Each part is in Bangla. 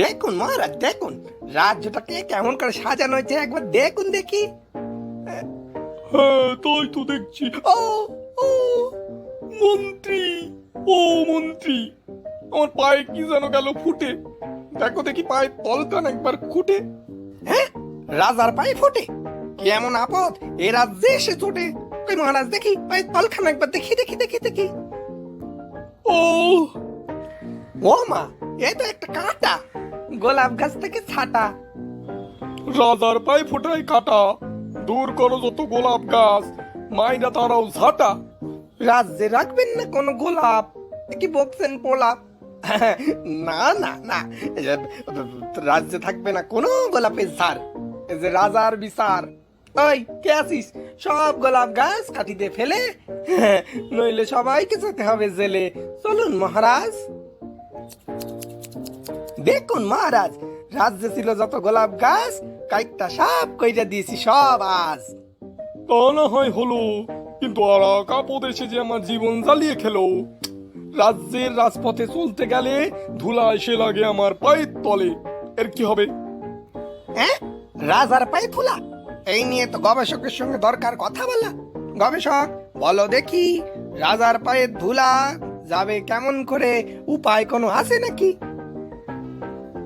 দেখুন মহারাজ দেখুন। রাজ্যটাকে কেমন করে সাজানো হয়েছে একবার দেখুন দেখি। হ্যাঁ তাই তো দেখছি। ও ও মন্ত্রী ও মন্ত্রী আমার পায়ে কি যেন গেল ফুটে। দেখো দেখি পায়ের তলকান একবার খুঁটে। হ্যাঁ রাজার পায়ে ফোটে। কি এমন আপদ? এ রাজ্যে এসে চোটে কই মহারাজ দেখি পায়ে তলখানা একবার দেখি দেখি দেখি দেখি। ও ও মা এ তো একটা কাঁটা। গোলাপ গাছ থেকে ছাটা। রাজার পায়ে ফোটায় কাটা। দূর করো যত গোলাপ গাছ মাইরা তারাও ঝাঁটা। রাজ্যে রাখবেন না কোনো গোলাপ কি বকছেন পোলাপ না না না রাজ্যে থাকবে না কোনো গোলাপের ঝাড় যে রাজার বিচার। ওই কে আছিস? সব গোলাপ গাছ কাটিতে ফেলে নইলে সবাইকে যেতে হবে জেলে। চলুন মহারাজ। দেখুন মহারাজ রাজ্যে ছিল যত গোলাপ গাছ কয়েকটা সব কইরা দিয়েছি সব আজ। তা না হয় হলো কিন্তু আরাক এসে যে আমার জীবন জ্বালিয়ে খেলো রাজ্যের রাজপথে চলতে গেলে ধুলা এসে লাগে আমার পায়ের তলে। এর কি হবে? হ্যাঁ রাজার পায়ে ফুলা এই নিয়ে তো গবেষকের সঙ্গে দরকার কথা বলা। গবেষক বলো দেখি রাজার পায়ে ধুলা যাবে কেমন করে উপায় কোনো আছে নাকি?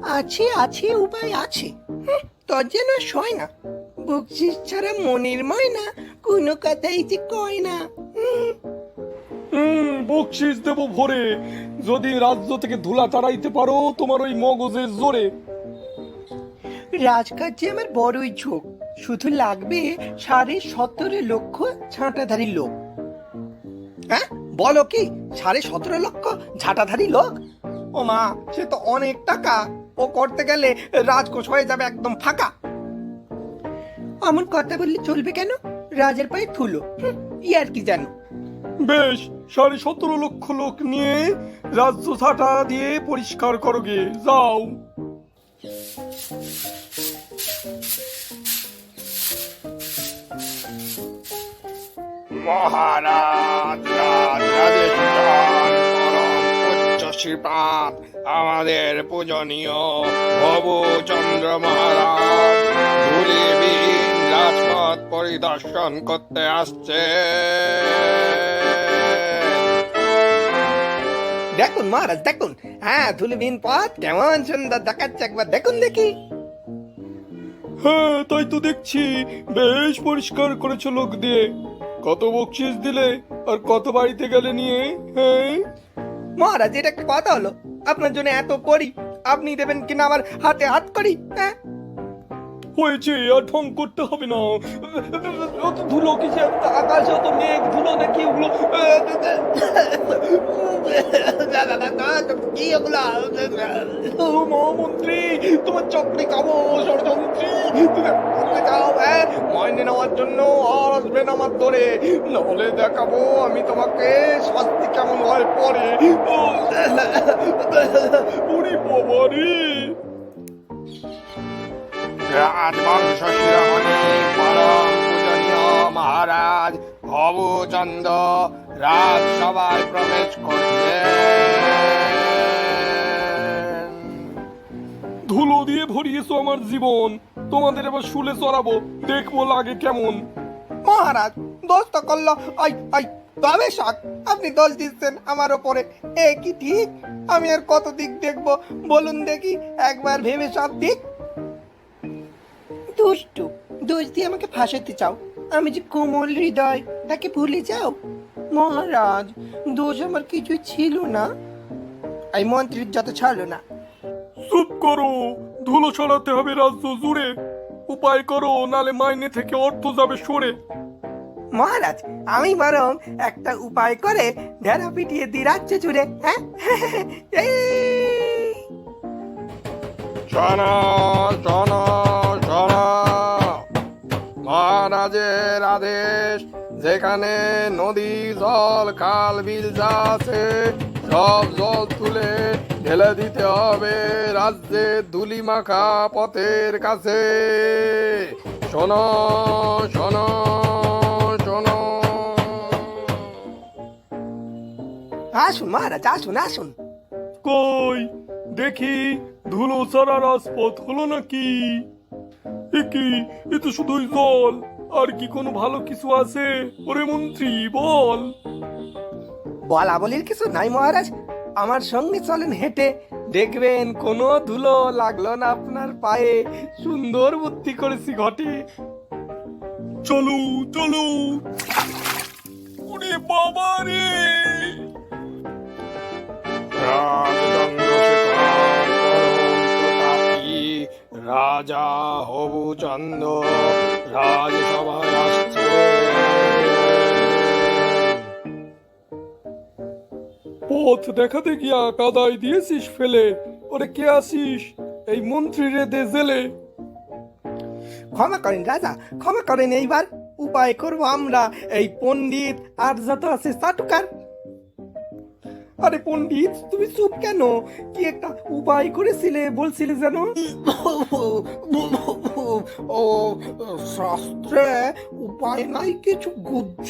আছে আছে উপায় আছে। হুঁ, তোর যেন সয় না। বকশিস ছাড়া মনির ময়না কোনো কথাই যে কয় না। হুম বকশিস দেবো ভরে। যদি রাজ্য থেকে ধুলা তাড়াইতে পারো তোমার ওই মগজের জোরে। রাজকার্যে আমার বড়ই ঝোঁক। শুধু লাগবে সাড়ে সতেরো লক্ষ ছাঁটাধারী লোক। হ্যাঁ? বলো কি সাড়ে সতেরো লক্ষ ঝাঁটাধারী লোক? ও মা সে তো অনেক টাকা। ও করতে গেলে রাজকোষ হয়ে যাবে একদম ফাঁকা। অমন কথা বললে চলবে কেন? রাজের পায়ে থুলো। হুঁ, ই আর কি জানো? বেশ সাড়ে সতেরো লক্ষ লোক নিয়ে রাজ্য ছাটা দিয়ে পরিষ্কার করো গে যাও। মহারাজ শ্রীপাদ আমাদের পূজনীয় ভবচন্দ্র মহারাজ ধুলিবিহীন রাজপথ পরিদর্শন করতে আসছে। দেখুন মহারাজ দেখুন। হ্যাঁ ধুলিবিহীন পথ কেমন সুন্দর দেখাচ্ছে একবার দেখুন দেখি। হ্যাঁ তাই তো দেখছি। বেশ পরিষ্কার করেছ লোক দিয়ে। কত বকশিস দিলে আর কত বাড়িতে গেলে নিয়ে হ্যাঁ? মহারাজ এটা একটা কথা হলো। আপনার জন্য এত করি আপনি দেবেন কিনা আমার হাতে হাত করি হ্যাঁ? হয়েছে আর ঢং করতে হবে না। অত ধুলো কিসে আকাশে অত মেঘ ধুলো নাকি ওগুলো কি ওগুলা? মহামন্ত্রী তোমার চক্রে খাব ষড়যন্ত্রী তুমি করতে চাও হ্যাঁ মাইনে নেওয়ার জন্য আর আসবে না আমার ধরে। নাহলে দেখাবো আমি তোমাকে শাস্তি কেমন হয় পরে। উরি বাবারে। রাজবংশ শিরোমণি পরম পূজনীয় মহারাজ ভবচন্দ্র রাজসভায় প্রবেশ করছেন ধুলো দিয়ে ভরিয়েছো আমার জীবন। তোমাদের এবার শুলে চড়াবো দেখব লাগে কেমন। মহারাজ দোষ তো করল। আই আই তবে শখ আপনি দোষ দিচ্ছেন আমার ওপরে এ কি ঠিক? আমি আর কত দিক দেখব? বলুন দেখি একবার ভেবে সব দিক। দুষ্টু দোষ দিয়ে আমাকে ফাঁসাতে চাও। আমি যে কোমল হৃদয় তাকে ভুলে যাও। মহারাজ দোষ আমার কিছু ছিল না। এই মন্ত্রীর যত ছাড়লো না। চুপ করো ধুলো ছড়াতে হবে রাজ্য জুড়ে। উপায় করো নালে মাইনে থেকে অর্থ যাবে সরে। মহারাজ আমি বরং একটা উপায় করে ঢেরা পিটিয়ে দি রাজ্য জুড়ে হ্যাঁ? এই! শোনো শোনো শোনো মহারাজের আদেশ যেখানে নদী জল খাল বিল যা আছে সব জল তুলে ঢেলে দিতে হবে রাজ্যের ধুলি মাখা পথের কাছে। শোনো শোনো শোনো। আসুন মহারাজ আসুন আসুন। কই? দেখি ধুলো ছাড়া রাজপথ হলো নাকি? কি? এ তো শুধুই জল। আর কি কোনো ভালো কিছু আছে? ওরে মন্ত্রী বল। বলা বলির কিছু নাই মহারাজ? আমার সঙ্গে চলেন হেঁটে। দেখবেন কোনো ধুলো লাগল না আপনার পায়ে। সুন্দর বুদ্ধি করেছি ঘটে। চলো চলো। ওরে বাবা রাজা হবু চন্দ। রাজসভায় পথ দেখাতে গিয়া কাদায় দিয়েছিস ফেলে। ওরে কে আসিস এই মন্ত্রী রে দে জেলে। ক্ষমা করেন রাজা ক্ষমা করেন এইবার। উপায় করব আমরা। এই পণ্ডিত আর যত আছে চাটুকার আরে পণ্ডিত তুমি চুপ কেন? কি একটা উপায় করেছিলে বলছিলে যেন? ও শাস্ত্রে উপায় নাই কিছু গুজ্জ।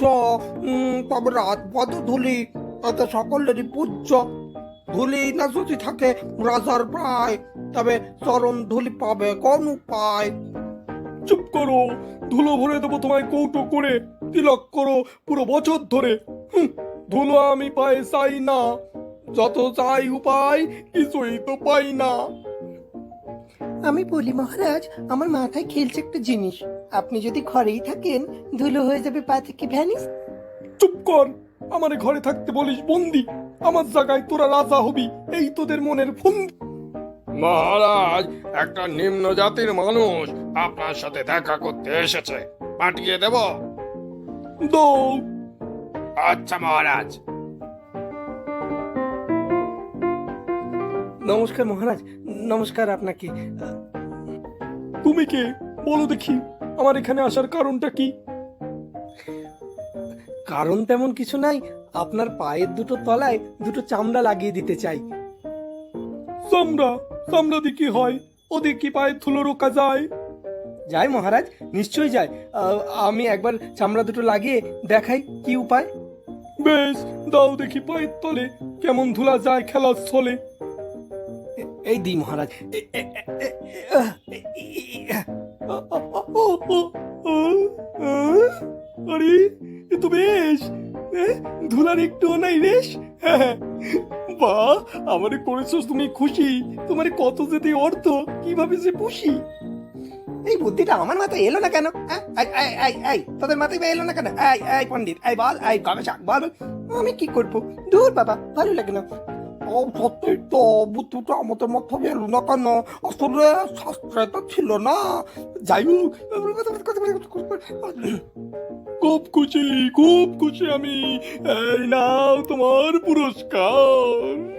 তবে রাত পদ ধুলি তাতে সকলেরই পূজ্য। ধুলি না যদি থাকে রাজার প্রায় তবে চরণ ধুলি পাবে কোন উপায়? চুপ করো ধুলো ভরে দেবো তোমায় কৌটো করে তিলক করো পুরো বছর ধরে। ধুলো আমি পাই চাই না যত চাই উপায় কিছুই তো পাই না। আমি বলি মহারাজ আমার মাথায় খেলছে একটা জিনিস। আপনি যদি ঘরেই থাকেন ধুলো হয়ে যাবে পা থেকে ভ্যানিস। চুপ কর আমার ঘরে থাকতে বলিস বন্দি। আমার জায়গায় তোরা রাজা হবি এই তোদের মনের ফন্দি মহারাজ একটা নিম্ন জাতির মানুষ আপনার সাথে দেখা করতে এসেছে। পাঠিয়ে দেব? দৌ। আচ্ছা মহারাজ। নমস্কার মহারাজ। নমস্কার আপনাকে। তুমি কে? বলো দেখি। আমার এখানে আসার কারণটা কি? কারণ তেমন কিছু নাই আপনার পায়ের দুটো তলায় দুটো চামড়া লাগিয়ে দিতে চাই চামড়া চামড়া দিয়ে কি হয় ওদের কি পায়ে ধুলো রোকা যায় যাই মহারাজ নিশ্চয়ই যায় আমি একবার চামড়া দুটো লাগিয়ে দেখাই কি উপায় বেশ দাও দেখি পায়ের তলে কেমন ধুলা যায় খেলার এ- এই দি মহারাজ এ- এ- এ- এ- আহ, এ- এ- এ- আরে এ তো বেশ। এ, ধুলার একটুও নাই রেশ হ্যাঁ, বাহ আমারে করেছ তুমি খুশি। তোমার কত যেতে অর্থ কীভাবে যে পুষি? এই বুদ্ধিটা আমার মাথায় এলো না কেন? হ্যাঁ? এই, এই, তোদের মাথায় এলো না কেন? এই এই পণ্ডিত। এই বল এই গবেষক বল। আমি কি করব? দূর বাবা ভালো লাগে না। ও সত্যি তো বুদ্ধিটা আমাদের মাথায় এলো না কেন? আসলে শাস্ত্রে তো ছিল না। যাই হোক খুব খুশি খুব খুশি আমি। এই নাও তোমার পুরস্কার।